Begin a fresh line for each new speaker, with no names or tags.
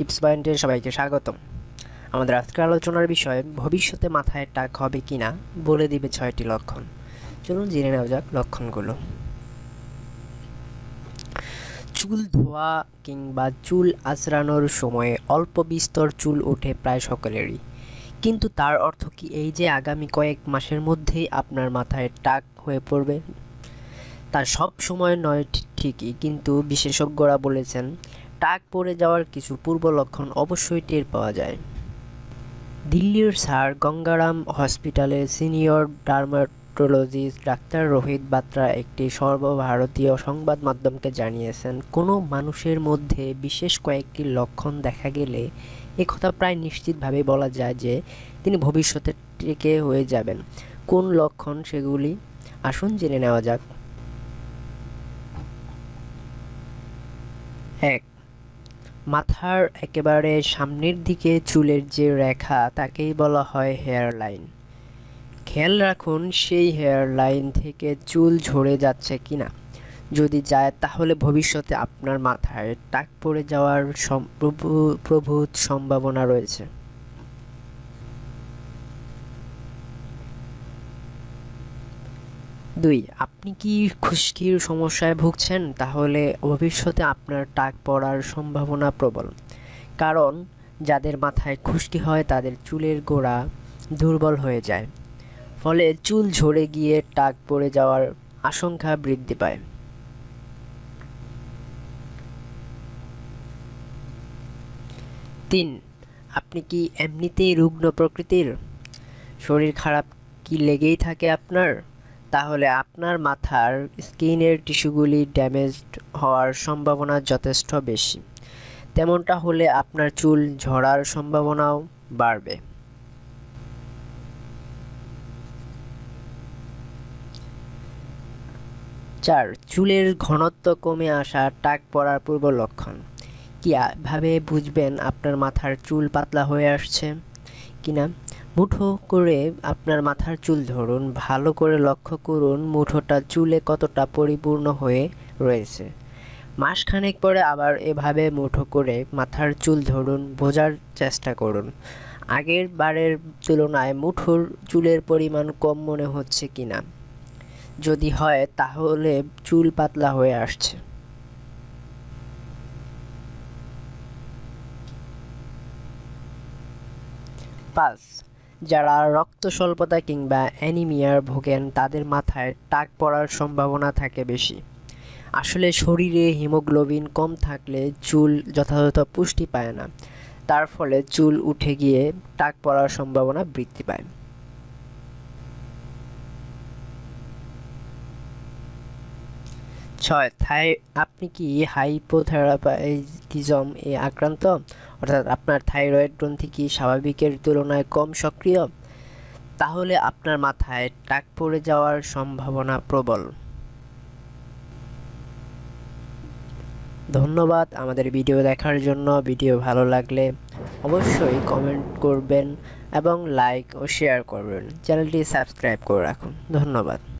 Tips পয়েন্টে সবাইকে স্বাগতম। আমাদের আজকের আলোচনার বিষয়, ভবিষ্যতে মাথায় টাক হবে কিনা বলে দিবে ছয়টি লক্ষণ। চলুন জেনে নেওয়া যাক লক্ষণগুলো। চুল ধোয়া কিংবা চুল আঁচড়ানোর সময়ে অল্প বিস্তর চুল ওঠে প্রায় সকলেরই। কিন্তু তার অর্থ কি এই যে আগামী কয়েক মাসের মধ্যেই আপনার মাথায় টাক হয়ে পড়বে? তা সব সময় নয় ঠিকই, কিন্তু বিশেষজ্ঞরা বলেছেন টাক পড়ে যাওয়ার কিছু পূর্ব লক্ষণ অবশ্যই টের পাওয়া যায়। দিল্লির স্যার গঙ্গারাম হসপিটালের senior dermatologist doctor Rohit Batra একটি সর্বভারতীয় সংবাদ মাধ্যমকে জানিয়েছেন, কোনো মানুষের মধ্যে বিশেষ কয়েকটি লক্ষণ দেখা গেলে একথা প্রায় নিশ্চিতভাবে বলা যায় যে তিনি ভবিষ্যতে টেকে হয়ে যাবেন। কোন লক্ষণ সেগুলি? আসুন জেনে নেওয়া যাক। এক মাথার একেবারে সামনের দিকে চুলের যে রেখা, তাকেই বলা হয় হেয়ার লাইন খেয়াল রাখুন, সেই হেয়ার লাইন থেকে চুল ঝরে যাচ্ছে কি না যদি যায়, তাহলে ভবিষ্যতে আপনার মাথায় টাক পড়ে যাওয়ার প্রভূত সম্ভাবনা রয়েছে। দুই, আপনি কি খুশকির সমস্যায় ভুগছেন? তাহলে ভবিষ্যতে আপনার টাক পড়ার সম্ভাবনা প্রবল। কারণ যাদের মাথায় খুশকি হয়, তাদের চুলের গোড়া দুর্বল হয়ে যায়। ফলে চুল ঝরে গিয়ে টাক পড়ে যাওয়ার আশঙ্কা বৃদ্ধি পায়। তিন, আপনি কি এমনিতেই রুগ্ন প্রকৃতির? শরীর খারাপ কি লেগেই থাকে আপনার? তাহলে আপনার মাথার স্কিনের টিস্যুগুলি ড্যামেজড হওয়ার সম্ভাবনা যথেষ্ট বেশি। তেমনটা হলে আপনার চুল ঝরার সম্ভাবনাও বাড়বে। চার, চুলের ঘনত্ব কমে আসা টাক পড়ার পূর্ব লক্ষণ। কীভাবে বুঝবেন আপনার মাথার চুল পাতলা হয়ে আসছে? কিনা? মুঠো করে আপনার মাথার চুল ধরুন, ভালো করে লক্ষ্য করুন মুঠোটা চুলে কতটা পরিপূর্ণ হয়ে রয়েছে। মাসখানেক পরে আবার এভাবে মুঠো করে মাথার চুল ধরুন, বোঝার চেষ্টা করুন। আগের বারের তুলনায় মুঠোর চুলের পরিমাণ কম মনে হচ্ছে কি না যদি হয়, তাহলে চুল পাতলা হয়ে আসছে। পাঁচ যারা রক্ত স্বল্পতা কিংবা অ্যানিমিয়ার ভোগেন, তাদের মাথায় টাক পড়ার সম্ভাবনা থাকে বেশি। আসলে শরীরে হিমোগ্লোবিন কম থাকলে চুল যথাযথ পুষ্টি পায় না। তার ফলে চুল উঠে গিয়ে টাক পড়ার সম্ভাবনা বৃদ্ধি পায়। ছয়, থাই আপনি কি হাইপোথেরাপাইটিজম এ আক্রান্ত? অর্থাৎ আপনার থাইরয়েড গ্রন্থি কি স্বাভাবিকের তুলনায় কম সক্রিয়? তাহলে আপনার মাথায় টাক পড়ে যাওয়ার সম্ভাবনা প্রবল। ধন্যবাদ আমাদের ভিডিও দেখার জন্য। ভিডিও ভালো লাগলে অবশ্যই কমেন্ট করবেন এবং লাইক ও শেয়ার করবেন। চ্যানেলটি সাবস্ক্রাইব করে রাখুন। ধন্যবাদ।